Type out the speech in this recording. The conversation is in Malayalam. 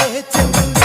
tell me